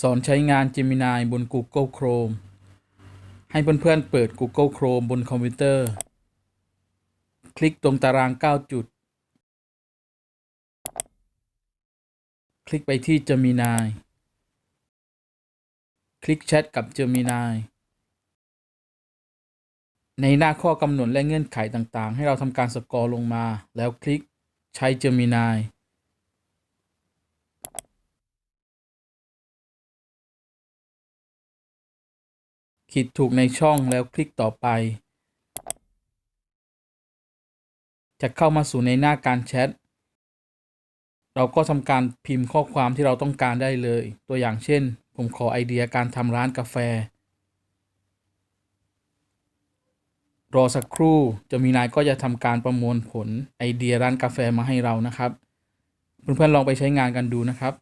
สอนใช้งาน Gemini บน Google Chrome ให้เพื่อนๆเปิด Google Chrome บนคอมพิวเตอร์ คลิกตรงตาราง 9 จุด คลิกไปที่ Gemini คลิกแชทกับ Gemini ในหน้าข้อกำหนดและเงื่อนไขต่างๆ ให้เราทำการสกอร์ลงมา แล้วคลิกใช้ Gemini ขีดถูกในช่องแล้วคลิกต่อไป จะเข้ามาสู่ในหน้าการแชท เราก็ทำการพิมพ์ข้อความที่เราต้องการได้เลย ตัวอย่างเช่น ผมขอไอเดียการทำร้านกาแฟ รอสักครู่จะมีนายก็จะทำการประมวลผลไอเดียร้านกาแฟมาให้เรานะครับ เพื่อนๆลองไปใช้งานกันดูนะครับ